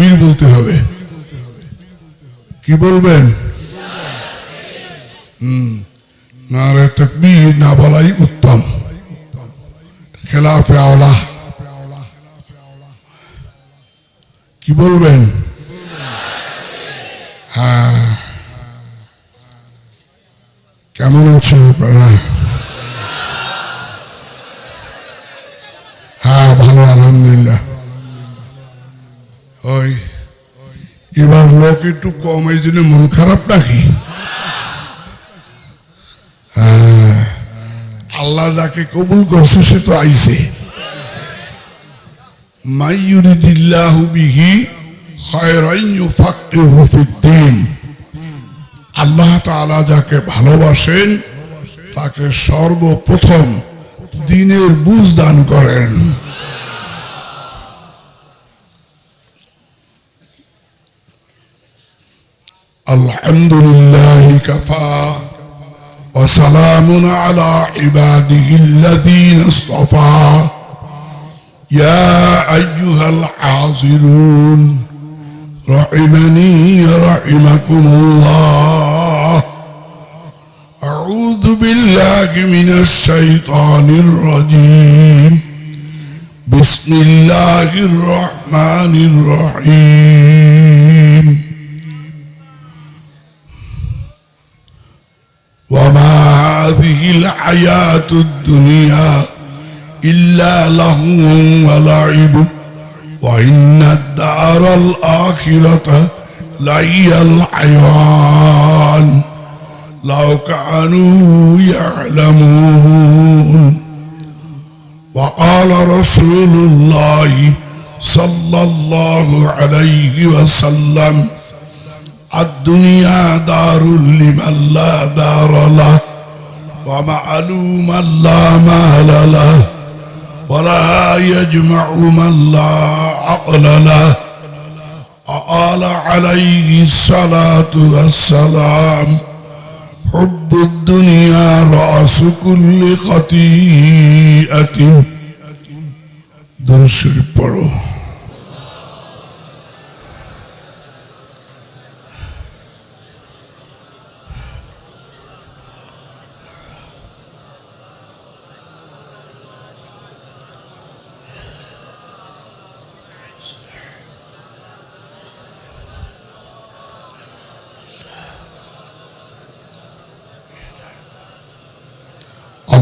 তকবীর বলতে হবে। কি বলবেন? হুম, নারে তকবীর না বলাই উত্তম। খেলাফে আওলা। কি বলবেন? হ্যাঁ। কেমন আছেন আপনারা? হ্যাঁ ভালো, আলহামদুলিল্লাহ ওই এবার লোক একটু কম এই জন্য মন খারাপ নাকি? হ্যাঁ, আল্লাহ যাকে কবুল করছে সে তো ফিদ্দিন। আল্লাহ যাকে ভালোবাসেন তাকে সর্বপ্রথম দিনের বুঝ দান করেন। الحمد لله كفى وسلام على عباده الذين اصطفى. يا أيها الحاضرون رحمني رحمكم الله. أعوذ بالله من الشيطان الرجيم. بسم الله الرحمن الرحيم. الحياة الدنيا إلا لهو ولعب. وإن الدار الآخرة لهي الحيوان. لو كانوا يعلمون. وقال رسول الله صلى الله عليه وسلم الدنيا دار لمن لا دار له. ومعلوم لا مال له ولا يجمع من لا عقل له وقال عليه الصلاة والسلام حب الدنيا رأس كل خطيئة درس পড়ো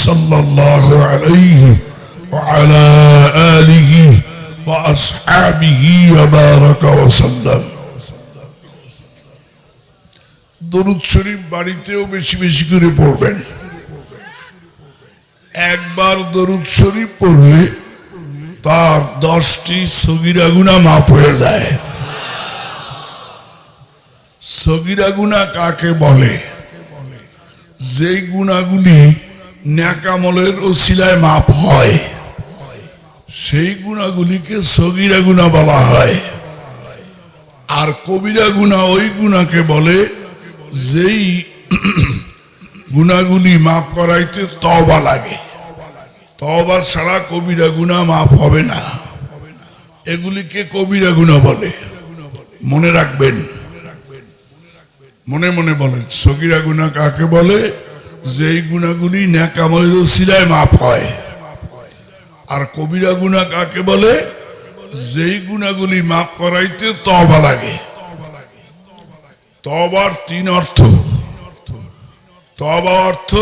صلى الله عليه وعلى آله وأصحابه وبارك وسلم দরুদ শরীফ বাড়িতেও বেশি বেশি করে পড়বেন একবার দরুদ শরীফ পড়লে তার দশটি সগিরা গুণা মাফ হয়ে যায় সগিরা গুণা কাকে বলে যেই গুণাগুলি ন্যাকামলের ওসিলায় মাপ হয়। সেই গুণাগুলিকে সগিরা গুণা বলা হয়। আর কবিরা গুণা ওই গুণাকে বলে যেই গুণাগুলি মাফ করাইতে তবা লাগে। তবা ছাড়া কবিরা গুণা মাফ হবে না। এগুলিকে কবিরা গুণা বলে। মনে রাখবেন। মনে মনে বলেন, সগিরা গুণা কাকে বলে? যেই গুণাগুলি ন্যাকামলের ওসিলায় মাপ হয়। আর কবিরা গুণা কাকে বলে? যেই গুণাগুলি মাপ করাইতে তবা লাগে। তবার তিন অর্থ। তবা অর্থ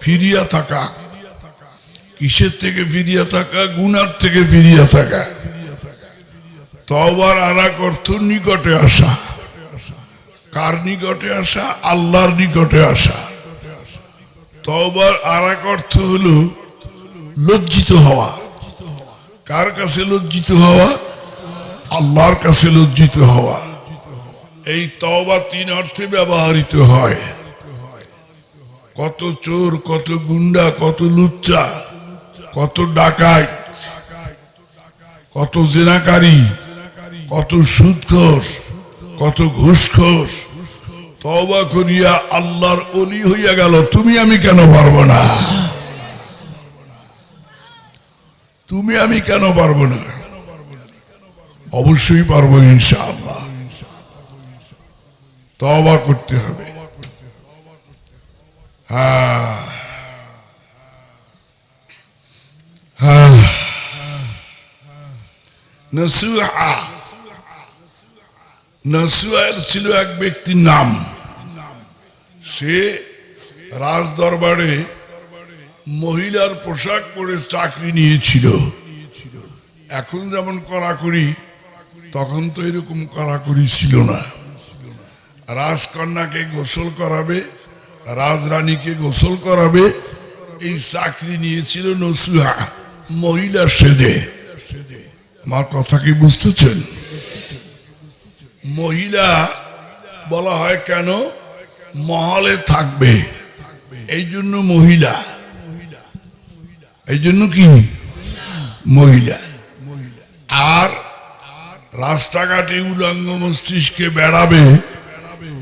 ফিরিয়া থাকা। কিসের থেকে ফিরিয়া থাকা? গুনার থেকে ফিরিয়া থাকা। তবার আর এক অর্থ নিকটে আসা। কার নিকটে আসা? আল্লাহর নিকটে আসা। তবার আর এক অর্থ হলো লজ্জিত হওয়া। কার কাছে লজ্জিত হওয়া? আল্লাহর কাছে লজ্জিত হওয়া। এই তওবা তিন অর্থে ব্যবহৃত হয়। কত চোর, কত গুন্ডা, কত লুচ্চা, কত ডাকাত, কত জেনাকারী, কত সুদখোর, কত ঘুষখোর তওবা করিয়া আল্লাহর অলি হইয়া গেল, তুমি আমি কেন পারব না? তুমি আমি কেন পারব না? অবশ্যই পারব ইনশাআল্লাহ। তওবা করতে হবে। হ্যাঁ। হ্যাঁ। ছিল এক ব্যক্তির নাম। সে রাজ দরবারে মহিলার পোশাক পরে চাকরি নিয়েছিল। এখন যেমন কড়াকড়ি, তখন তো এরকম কড়াকড়ি ছিল না। রাজকন্যাকে গোসল করাবে, রাজরানীকে গোসল করাবে, এই চাকরি নিয়েছিল নসুহা মহিলা সেদে। আমার কথা কি বুঝতেছেন? মহিলা বলা হয় কেন? মহলে থাকবে। এই জন্য মহিলা। এই জন্য কি? মহিলা। আর রাস্তাঘাটে উলঙ্গ মস্তিষ্কে বেড়াবে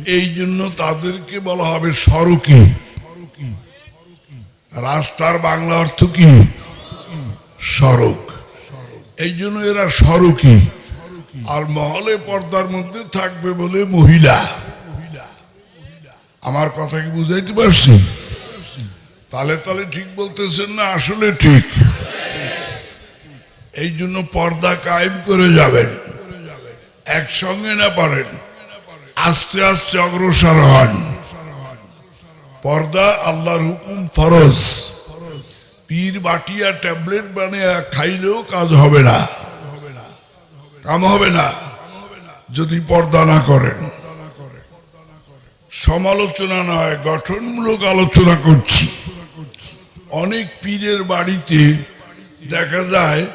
এই জন্য তাদেরকে বলা হবে সড়কি। রাস্তার বাংলা অর্থ কি? সড়ক। এই জন্য এরা সড়কি। আর মহলে পর্দার মধ্যে থাকবে বলে মহিলা। আমার কথা কি বুঝাইতে পারছি তালে তালে ঠিক বলতেছেন না, আসলে ঠিক। এই জন্য পর্দা কায়েম করে যাবেন। একসঙ্গে না পারেন। আস্তে আস্তে অগ্রসর হন। পর্দা আল্লাহর হুকুম ফরজ। পীর বাটিয়া ট্যাবলেট বানিয়ে খাইলেও কাজ হবে না। কাম হবে না। যদি পর্দা না করেন। সমালোচনা নয়, গঠনমূলক আলোচনা করছি। অনেক পীরের বাড়িতে দেখা যায়,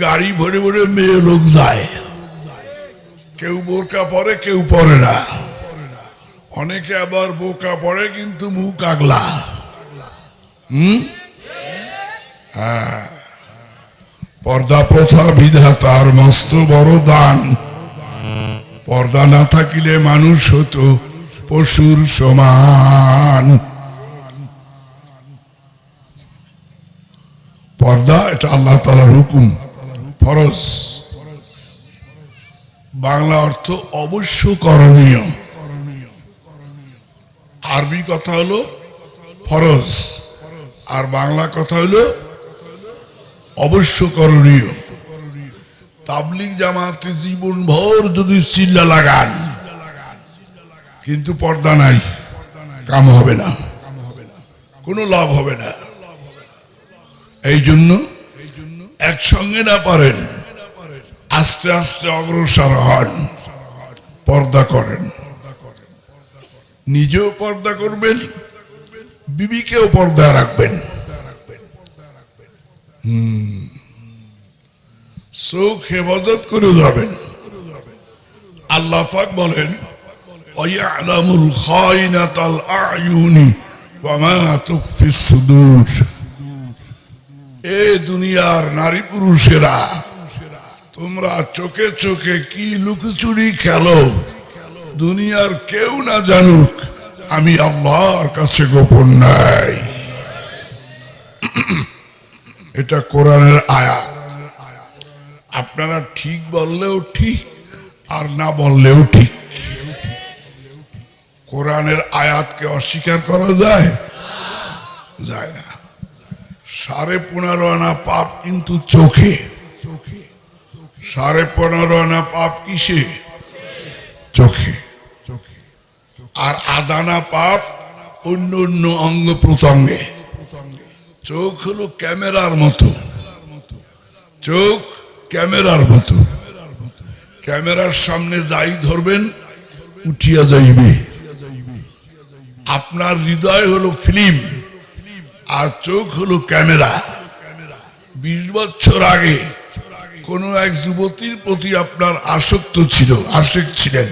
গাড়ি ভরে ভরে মেয়ে লোক যায়। কেউ বোরকা পরে, কেউ পরে না। অনেকে আবার বোকা পরে, কিন্তু মুখ আগলা। হ্যাঁ। পর্দা প্রথা বিধাতার মস্ত বড় দান। পর্দা না থাকিলে মানুষ হতো পশুর সমান। পর্দা, এটা আল্লাহ তালার হুকুম, ফরজ। বাংলা অর্থ অবশ্য করণীয় আরবি কথা হলো ফরজ। আর বাংলা কথা হলো অবশ্য করণীয় তাবলিগ জামাতে জীবন ভর যদি চিল্লা লাগান কিন্তু পর্দা নাই, কাম হবে না। কোনো লাভ হবে না। এই জন্য একসঙ্গে না পারেন, আস্তে আস্তে অগ্রসর হন, পর্দা করেন। নিজেও পর্দা করবেন, বিবিকেও পর্দা রাখবেন। চোখ হেফাজত করে যাবেন। আল্লাহ বলেন অয়ালামুল খাইনাতাল আয়ুনি ওয়া মা তুখফিস সুদূর এ দুনিয়ার নারী পুরুষেরা, তোমরা চোখে চোখে কি লুকোচুরি খেলো? দুনিয়ার কেউ না জানুক, আমি আল্লাহর কাছে গোপন নাই। এটা কোরআনের আয়াত। আপনারা ঠিক বললেও ঠিক, আর না বললেও ঠিক। কোরআনের আয়াতকে অস্বীকার করা যায়? যায় না। সাড়ে পনেরো আনা পাপ কিন্তু চোখে। চোখে। সাড়ে পনেরো আনা পাপ কিসে? চোখে। চোখে। আর আদানা পাপ অন্য অন্য অঙ্গ প্রত্যঙ্গে। চোখ হলো ক্যামেরার মতো। চোখ ক্যামেরার মতো। ক্যামেরার সামনে যাই ধরবেন, উঠিয়া যাইবে। আপনার হৃদয় হলো ফিল্ম, আর চোখ হলো ক্যামেরা। বিশ বছর আগে কোনো এক যুবতীর প্রতি আপনার আসক্ত ছিল, আশেক ছিলেন।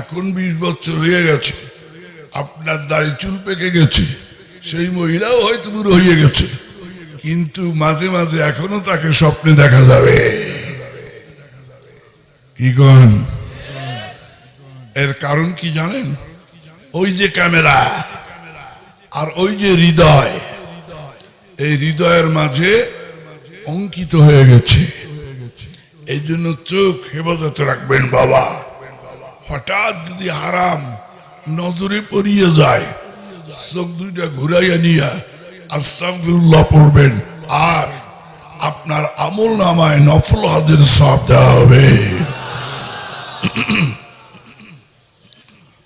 এখন বিশ বছর হয়ে গেছে, আপনার দাড়ি চুল পেকে গেছে, সেই মহিলাও হয়তো বুড়ো হয়ে গেছে, কিন্তু মাঝে মাঝে এখনও তাকে স্বপ্নে দেখা যাবে। কি কন এর কারণ কি জানেন? ওই যে ক্যামেরা আর ওই যে হৃদয়, এই হৃদয়ের মাঝে অঙ্কিত হয়ে গেছে। এই জন্য চোখ হেফাজতে রাখবেন বাবা। হঠাৎ যদি হারাম নজরে পড়িয়ে যায়, চোখ দুইটা ঘুরাইয়া নিয়ে আস্তাফিরুল্লাহ পড়বেন। আর আপনার আমল নামায় নফল হজের সব দেওয়া হবে।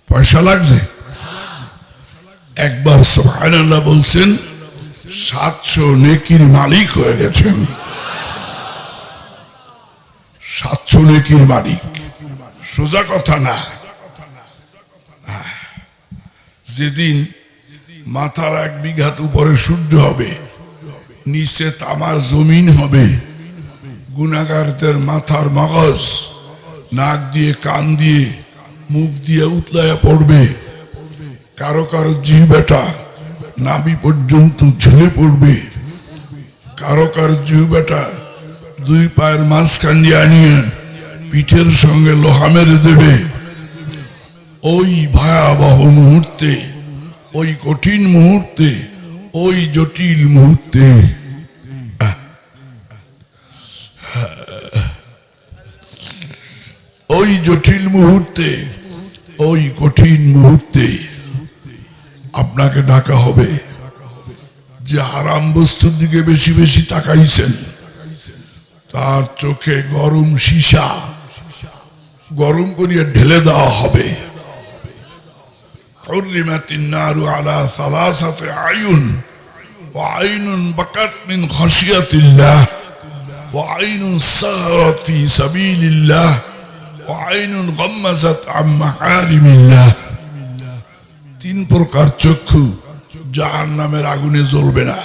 পয়সা লাগছে? একবার সোহানাল্লাহ বলছেন, সাতশো নেকির মালিক হয়ে গেছেন। সাতশো নেকির মালিক। সোজা কথা না। যেদিন মাথার এক বিঘাত উপরে সূর্য হবে, নিচে তামার জমিন হবে, গুণাগারদের মাথার মগজ, নাক দিয়ে, কান দিয়ে, মুখ দিয়ে উতলায়া পড়বে কারও কারও জিহ্বাটা নাভি পর্যন্ত ঝুলে পড়বে। কারও কারও জিহ্বাটা দুই পায়ের মাঝখান দিয়ে আনিয়ে পিঠের সঙ্গে লোহা মেরে দেবে। ওই ভয়াবহ মুহূর্তে, ওই কঠিন মুহূর্তে, ওই জটিল মুহূর্তে। ওই জটিল মুহূর্তে, ওই কঠিন মুহূর্তে। আপনাকে ডাকা হবে যে আরাম বস্তুর দিকে বেশি বেশি তাকাইছেন তার চোখে গরম সীসা গরম করিয়া ঢেলে দেওয়া হবে حرمت النار على ثلاثة أعين وعين بكت من خشية الله وعين سهرت في سبيل الله وعين غمزت عن محارم الله তিন প্রকার চক্ষু জাহান নামের আগুনে জ্বলবে না।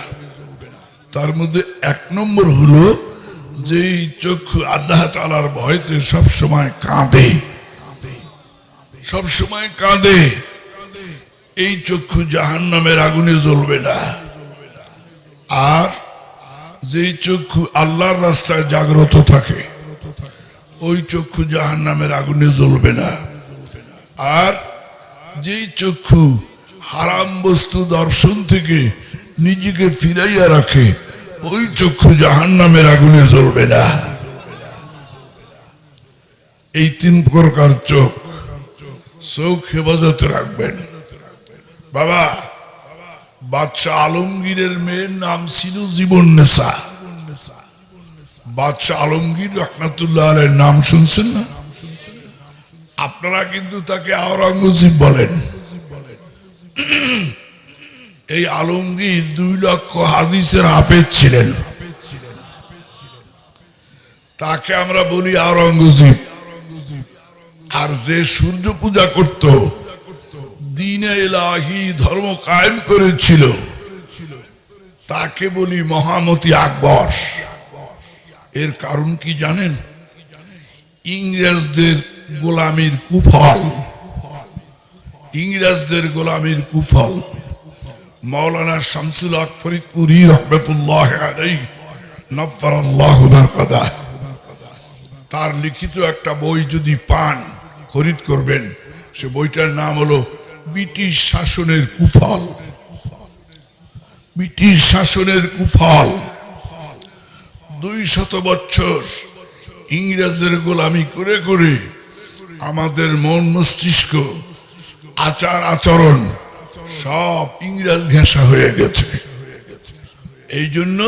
তার মধ্যে এক নম্বর হলো যে চক্ষু আল্লাহ তালার ভয়তে সব সময় কাঁদে। সব সময় কাঁদে। এই চক্ষু জাহান নামের আগুনে জ্বলবে না। আর যেই চক্ষু আল্লাহর রাস্তায় জাগ্রত থাকে, ওই চক্ষু জাহান নামের আগুনে জ্বলবে না। আর যেই চক্ষু হারাম বস্তু দর্শন থেকে নিজেকে ফিরাইয়া রাখে, ওই চক্ষু জাহান নামের আগুনে জ্বলবে না। এই তিন প্রকার চোখ চোখ হেফাজতে রাখবেন। বাবা, বাদশাহ আলমগীরের মেয়ের নাম ছিল জীবন নেশা বাদশাহ আলমগীর রহমাতুল্লাহ নাম শুনছেন না? আপনারা কিন্তু তাকে আওরঙ্গজীব বলেন। এই আলমগীর দুই লক্ষ হাদিসের হাফেজ ছিলেন। তাকে আমরা বলি আওরঙ্গজীব। আর যে সূর্য পূজা করত, দিনে এলাহি ধর্ম কায়েম করেছিল, তাকে বলি মহামতি আকবর। এর কারণ কি জানেন? ইংরেজদের গোলামির কুফল। ইংরেজদের গোলামির কুফল। মৌলানা শামসুল হক ফরিদপুরি রহমতুল্লাহ তার লিখিত একটা বই যদি পান, খরিদ করবেন, সে বইটার নাম হলো ব্রিটিশ শাসনের কুফল। ব্রিটিশ শাসনের কুফল। দুই শত বছর ইংরেজের গোলামি করে করে আমাদের মন মস্তিষ্ক আচার আচরণ সব ইংরেজ ঘেঁষা হয়ে গেছে। এই জন্য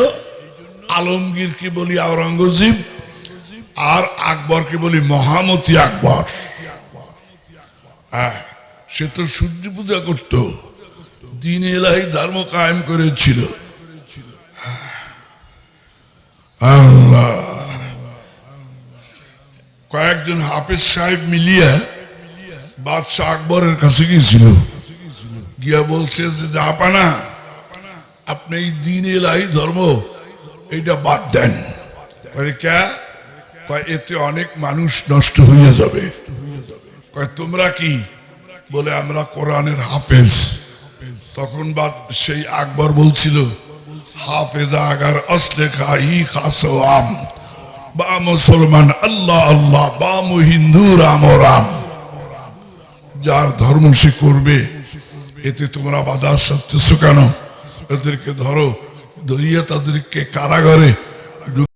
আলমগীরকে বলি আওরঙ্গজীব, আর আকবরকে বলি মহামতি আকবর। হ্যাঁ সে তো সূর্য পূজা করত, দিন এলাহি ধর্ম কায়েম করেছিল। আল্লাহ। কয়েকজন হাফেজ সাহেব মিলিয়া বাদশাহ আকবরের কাছে গিয়েছিল। গিয়া বলছে যে জাপানা আপনি এই দিন এলাই ধর্ম, এইটা বাদ দেন। এতে অনেক মানুষ নষ্ট হয়ে যাবে। তোমরা কি? বলে, আমরা কোরআনের হাফেজ। তখন বাদ, সেই আকবর বলছিল, হাফেজা আগার আসলে খাই খাসো আম। বা মুসলমান আল্লাহ আল্লাহ, বা মু হিন্দু রাম রাম যার ধর্ম সে করবে এতে তোমরা বাধা সত্য শুকানো এদেরকে ধরো ধরিয়ে তাদেরকে কারাগারে